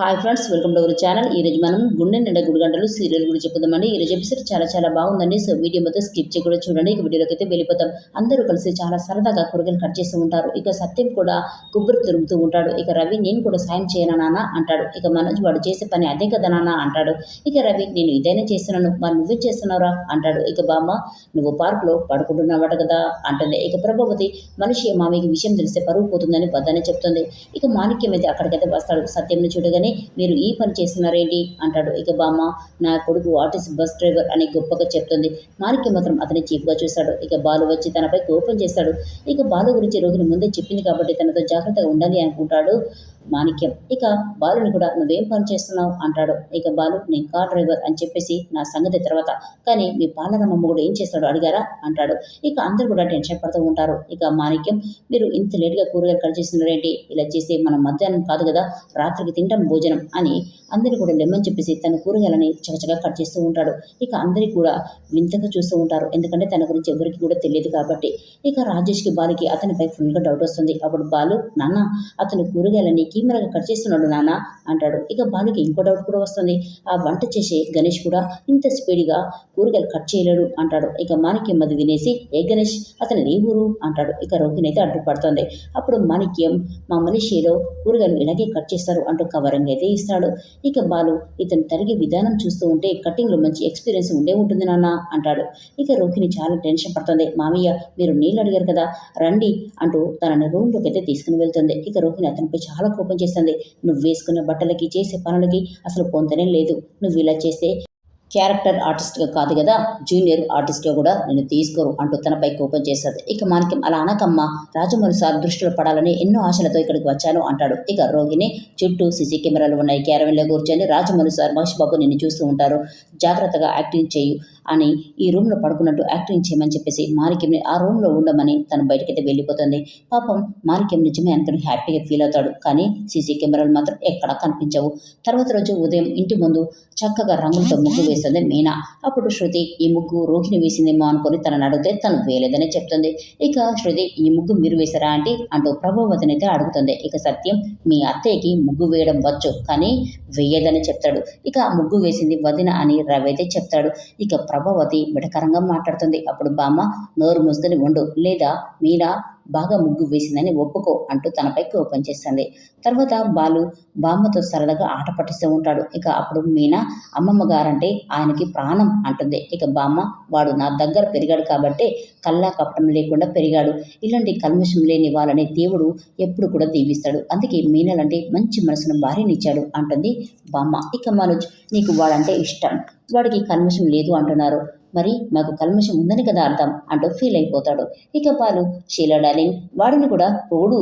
Hi friends welcome to our channel ఈ రోజు మనం గుండె నిండా గుడి గంటలు సీరియల్ గురించి చెప్పుదామండి. ఈ రోజు ఎపిసోడ్ చాలా చాలా బాగుందండి. సో వీడియో మొత్తం స్కిప్ చేయకుండా చూడండి. ఇక వీడియోలోకి అయితే వెళ్ళిపోతాం. అందరూ కలిసి చాలా సరదాగా కూరగాయలు కట్ చేస్తూ ఉంటారు. ఇక సత్యం కూడా కొబ్బరి తిరుగుతూ ఉంటాడు. ఇక రవి నేను కూడా సాయం చేయనా నాన్న? అంటాడు. ఇక మనోజ్ వాడు చేసే పని అదే కదా నాన్న? అంటాడు. ఇక రవి నేను ఇదైనా చేస్తున్నాను. మరి నువ్వేం చేస్తున్నావురా? అంటాడు. ఇక బామ్మ నువ్వు పార్కులో పడుకుంటున్నావట కదా? అంటుంది. ఇక ప్రభావతి మనిషి మామయ్యకి విషయం తెలిస్తే పరుగు పోతుందని వద్దనే చెప్తుంది. ఇక మాణిక్యం అయితే అక్కడికైతే వస్తాడు. సత్యంని చూడగానే మీరు ఈ పని చేస్తున్నారేంటి? అంటాడు. ఇక బామ్మ నా కొడుకు ఆర్టీసీ బస్ డ్రైవర్ అని గొప్పగా చెప్తుంది. మాణిక్యం మాత్రం అతని చీప్గా చూశాడు ఇక బాలు వచ్చి తనపై కోపం చేస్తాడు. ఇక బాలు గురించి రోగిని ముందే చెప్పింది కాబట్టి తనతో జాగ్రత్తగా ఉండాలి అనుకుంటాడు. మాణిక్యం. ఇక బాలుని కూడా నువ్వేం పని చేస్తున్నావు? అంటాడు. ఇక బాలు నేను కార్ డ్రైవర్ అని చెప్పేసి నా సంగతి తర్వాత. కానీ మీ పాలనమ్మ కూడా ఏం చేస్తాడు అడిగారా? అంటాడు. ఇక అందరూ కూడా టెన్షన్ పడుతూ ఉంటారు. ఇక మాణిక్యం మీరు ఇంత లేట్గా కూరగాయలు కట్ చేస్తున్నారేంటి? ఇలా చేసి మనం మధ్యాహ్నం కాదు కదా? రాత్రికి తింటాం భోజనం అని అందరినీ కూడా లెమ్మని చెప్పేసి తన కూరగాయలని చకచగా కట్ చేస్తూ ఉంటాడు. ఇక అందరికీ కూడా వింతగా చూస్తూ ఉంటారు. ఎందుకంటే తన గురించి ఎవరికి కూడా తెలియదు కాబట్టి. ఇక రాజేష్కి బాలుకి అతనిపై ఫుల్గా డౌట్ వస్తుంది. అప్పుడు బాలు నాన్న అతను కూరగాయలని తీవ్రంగా కట్ చేస్తున్నాడు నాన్న అంటాడు. ఇక బాలుకి ఇంకో డౌట్ కూడా వస్తుంది. ఆ వంట చేసే గణేష్ కూడా ఇంత స్పీడ్గా కూరగాయలు కట్ చేయలేడు అంటాడు. ఇక మాణిక్యం అది వినేసి ఏ గణేష్ అతను ఏ ఊరు? అంటాడు. ఇక రోహిణి అయితే అడ్డుపడుతుంది. అప్పుడు మాణిక్యం మా మలేషియాలో కూరగాయలు ఇలాగే కట్ చేస్తారు అంటూ కవరింగ్ అయితే ఇస్తాడు. ఇక బాలు ఇతను తరిగే విధానం చూస్తూ ఉంటే కటింగ్లో మంచి ఎక్స్పీరియన్స్ ఉండే ఉంటుంది నాన్న అంటాడు. ఇక రోహిణి చాలా టెన్షన్ పడుతుంది. మామయ్య మీరు నీళ్ళు అడిగారు కదా రండి అంటూ తనని రూమ్లోకి అయితే తీసుకుని వెళ్తుంది. ఇక రోహిణి అతనిపై చాలా కోపం చేస్తుంది. నువ్వు వేసుకున్న బట్టలకి చేసే పనులకి అసలు పొందనే లేదు. నువ్వు ఇలా చేస్తే క్యారెక్టర్ ఆర్టిస్ట్గా కాదు కదా? జూనియర్ ఆర్టిస్ట్గా కూడా నేను తీసుకోరు అంటూ తనపై కోపం చేస్తుంది. ఇక మానిక్యం అలా అనకమ్మ రాజమౌళి సార్ దృష్టిలో పడాలని ఎన్నో ఆశలతో ఇక్కడికి వచ్చాను అంటాడు. ఇక రోగిని చుట్టూ సీసీ కెమెరాలు ఉన్నాయి. క్యారవెన్లో కూర్చొని రాజమౌళి సార్ మహేష్ బాబు నిన్ను చూస్తూ ఉంటారు. జాగ్రత్తగా యాక్టింగ్ చేయు. అని ఈ రూమ్లో పడుకున్నట్టు యాక్టింగ్ చేయమని చెప్పేసి మారిక్యంని ఆ రూమ్లో ఉండమని తను బయటకైతే వెళ్ళిపోతుంది. పాపం మారిక్యం నిజమే అనుకుని హ్యాపీగా ఫీల్ అవుతాడు. కానీ సీసీ కెమెరాలు మాత్రం ఎక్కడా కనిపించవు. తర్వాత రోజు ఉదయం ఇంటి ముందు చక్కగా రంగులతో ముగ్గు వేస్తుంది మీనా. అప్పుడు శృతి ఈ ముగ్గు రోహిణి వేసిందేమో అనుకుని తనని అడిగితే తను వేయలేదని చెప్తుంది. ఇక శృతి ఈ ముగ్గు మీరు వేశారా అంటే అంటూ ప్రభావతిని అయితే అడుగుతుంది. ఇక సత్యం మీ అత్తయ్యకి ముగ్గు వేయడం వచ్చు కానీ వేయదని చెప్తాడు. ఇక ఆ ముగ్గు వేసింది వదిన అని రవి అయితే చెప్తాడు. ఇక ప్రభావతి మిటకరంగా మాట్లాడుతుంది. అప్పుడు బామ్మ నోరు మూసుకుని ఉండు. లేదా మీరా బాగా ముగ్గు వేసిందని ఒప్పుకో అంటూ తనపై కోపం చేస్తుంది. తర్వాత బాలు బామ్మతో సరదాగా ఆట పట్టిస్తూ ఉంటాడు. ఇక అప్పుడు మీనా అమ్మమ్మ గారంటే ఆయనకి ప్రాణం అంటుంది. ఇక బామ్మ వాడు నా దగ్గర పెరిగాడు కాబట్టి కల్లా కపటం లేకుండా పెరిగాడు. ఇలాంటి కల్మషం లేని వాళ్ళని దేవుడు ఎప్పుడు కూడా దీవిస్తాడు. అందుకే మీనలంటే మంచి మనసును భార్యనిచ్చాడు అంటుంది బామ్మ. ఇక మనోజ్ నీకు వాడంటే ఇష్టం. వాడికి కల్మషం లేదు అంటున్నారు. మరి మాకు కల్మషం ఉందని కదా అర్థం అంటూ ఫీల్ అయిపోతాడు. ఇక పాలు షీలా డార్లింగ్ వాడిని కూడా పోడు.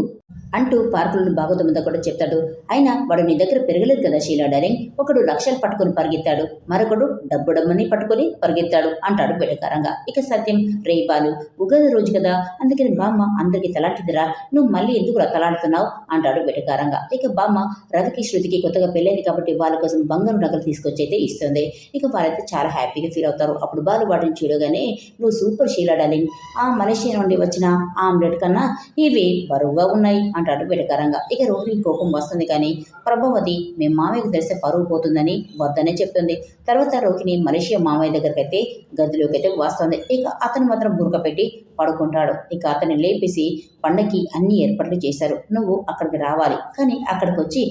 అంటూ పార్కులను భాగోతమంతా కూడా చెప్తాడు. అయినా వాడు నీ దగ్గర పెరగలేదు కదా షీలా డారింగ్ ఒకడు లక్షలు పట్టుకొని పరిగెత్తాడు. మరొకడు డబ్బు డమ్మని పట్టుకొని పరిగెత్తాడు అంటాడు బెటకారంగా ఇక సత్యం రేపాలు ఉగాది రోజు కదా. అందుకని బామ్మ అందరికీ తలాంటిదిరా. నువ్వు మళ్ళీ ఎందుకు తలాడుతున్నావు? అంటాడు బెటకారంగా ఇక బామ్మ రవికి శృతికి కొత్తగా పెళ్ళైంది కాబట్టి వాళ్ళ కోసం బంగారు నగలు తీసుకొచ్చి అయితే ఇస్తుంది. ఇక వాళ్ళైతే చాలా హ్యాపీగా ఫీల్ అవుతారు. అప్పుడు బాలు వాటిని చూడగానే నువ్వు సూపర్ షీలా డార్లింగ్. ఆ మలేషియా నుండి వచ్చిన ఆమ్లెట్ కన్నా ఇవి బరువుగా ఉన్నాయి అంటాడు వెటకారంగా. ఇక రోహిణి కోపం వస్తుంది కానీ ప్రభావతి మేము మామయ్యకు తెలిస్తే పరువు పోతుందని వద్దనే చెప్తుంది. తర్వాత రోహిణి మలేషియా మామయ్య దగ్గరికి అయితే గదిలోకి అయితే వస్తుంది. ఇక అతను మాత్రం బురక పెట్టి పడుకుంటాడు. ఇక అతన్ని లేపేసి పండగకి అన్ని ఏర్పాట్లు చేశారు. నువ్వు అక్కడికి రావాలి. కానీ అక్కడికి వచ్చి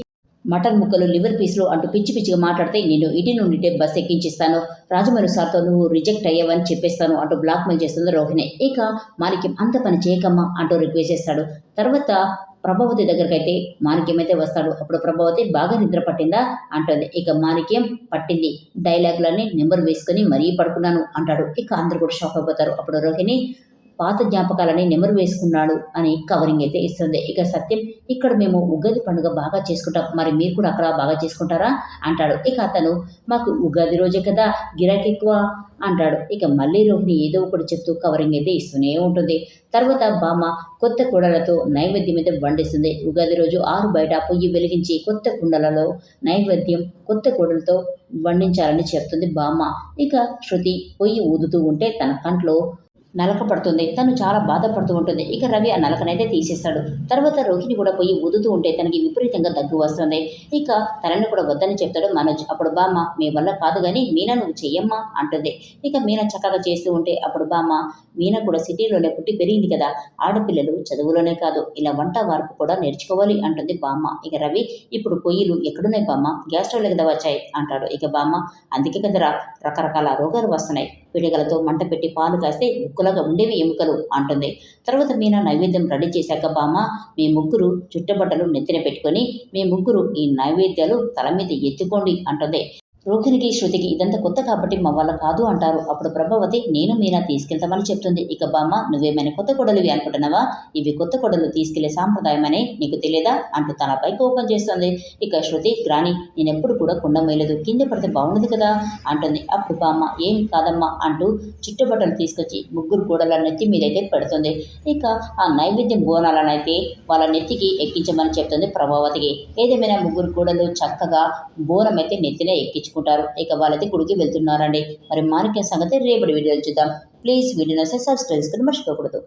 మటన్ ముక్కలు లివర్ పీస్లు అంటూ పిచ్చి పిచ్చిగా మాట్లాడితే నేను ఇటు నుండి బస్ ఎక్కించిస్తాను. రాజమౌళి సార్తో నువ్వు రిజెక్ట్ అయ్యావని చెప్పేస్తాను అంటూ బ్లాక్మెయిల్ చేస్తుంది రోహిణి. ఇక మాలిక్యం అంత పని చేయకమ్మా అంటూ రిక్వెస్ట్ చేస్తాడు. తర్వాత ప్రభావతి దగ్గరకైతే మాణిక్యం అయితే వస్తాడు. అప్పుడు ప్రభావతి బాగా నిద్ర పట్టిందా? అంటుంది. ఇక మాణిక్యం పట్టింది. డైలాగులన్నీ నెంబర్ వేసుకొని మరీ పడుకున్నాను అంటాడు. ఇక అందరు కూడా షాక్ అయిపోతారు. అప్పుడు రోహిణి పాత జ్ఞాపకాలని నెమరు వేసుకున్నాడు అని కవరింగ్ అయితే ఇస్తుంది. ఇక సత్యం ఇక్కడ మేము ఉగాది పండుగ బాగా చేసుకుంటాం. మరి మీరు కూడా అక్కడ బాగా చేసుకుంటారా? అంటాడు. ఇక అతను మాకు ఉగాది రోజే కదా గిరాకీ ఎక్కువ అంటాడు. ఇక మళ్ళీ రోహిణి ఏదో ఒకటి చెప్తూ కవరింగ్ అయితే ఇస్తూనే ఉంటుంది. తర్వాత బామ్మ కొత్త కుండలతో నైవేద్యం అయితే వండిస్తుంది. ఉగాది రోజు ఆరు బయట పొయ్యి వెలిగించి కొత్త కుండలలో నైవేద్యం కొత్త కుండలతో వండించాలని చెప్తుంది బామ్మ. ఇక శృతి పొయ్యి ఊదుతూ ఉంటే తన కంట్లో నలక పడుతుంది తను చాలా బాధపడుతూ ఉంటుంది. ఇక రవి ఆ నలకనైతే తీసేస్తాడు. తర్వాత రోహిణి కూడా పోయి ఊదుతూ ఉంటే తనకి విపరీతంగా దగ్గు వస్తుంది. ఇక తనని కూడా వద్దని చెప్తాడు మనోజ్. అప్పుడు బామ్మ మీ వల్ల కాదు కానీ మీనా నువ్వు చెయ్యమ్మా అంటుంది. ఇక మీనా చక్కగా చేస్తూ ఉంటే అప్పుడు బామ్మ మీనా కూడా సిటీలోనే పుట్టి పెరిగింది కదా. ఆడపిల్లలు చదువులోనే కాదు. ఇలా వంట వార్పు కూడా నేర్చుకోవాలి అంటుంది బామ్మ. ఇక రవి ఇప్పుడు పొయ్యిలు ఎక్కడున్నాయి బామ్మ? గ్యాస్ స్టవ్లు కదా వచ్చాయి? అంటాడు. ఇక బామ్మ అందుకే కదరా రకరకాల రోగాలు వస్తున్నాయి. పిడిగలతో మంట పెట్టి పాలు కాస్తే ముక్కులాగా ఉండేవి ఎముకలు అంటుంది. తర్వాత మీనా నైవేద్యం రెడీ చేశాక బామ్మ మీ ముగ్గురు చుట్టబట్టలు నెత్తిన పెట్టుకొని మీ ముగ్గురు ఈ నైవేద్యాలు తల మీద ఎత్తుకోండి అంటుంది. రోహిణికి శృతికి ఇదంతా కొత్త కాబట్టి మా వాళ్ళ కాదు అంటారు. అప్పుడు ప్రభావతి నేను మీనా తీసుకెళ్తామని చెప్తుంది. ఇక బామ్మ నువ్వేమైనా కొత్త కొడలివి అనుకుంటున్నావా? ఇవి కొత్త కొడలు తీసుకెళ్ళే సాంప్రదాయమని నీకు తెలియదా? అంటూ తనపై కోపం చేస్తుంది. ఇక శృతి గ్రాని నేను ఎప్పుడు కూడా కుండం వేయలేదు. కింద పడితే బాగుండదు కదా? అంటుంది. అప్పుడు బామ్మ ఏం కాదమ్మా? అంటూ చిట్టుబట్టలు తీసుకొచ్చి ముగ్గురు కూడల నెత్తి మీదైతే పెడుతుంది. ఇక ఆ నైవేద్యం బోనాలనైతే వాళ్ళ నెత్తికి ఎక్కించమని చెప్తుంది ప్రభావతికి. ఏదేమైనా ముగ్గురు కూడలు చక్కగా బోనం అయితే నెత్తినే ఎక్కించుకుంటారు ఇక వాళ్ళైతే గుడికి వెళ్తున్నారండి. మరి మార్కెట్ సంగతి రేపటి వీడియోలు చూద్దాం. ప్లీజ్ వీడియో సబ్స్క్రైబ్ చేసుకుని మర్చిపోకూడదు.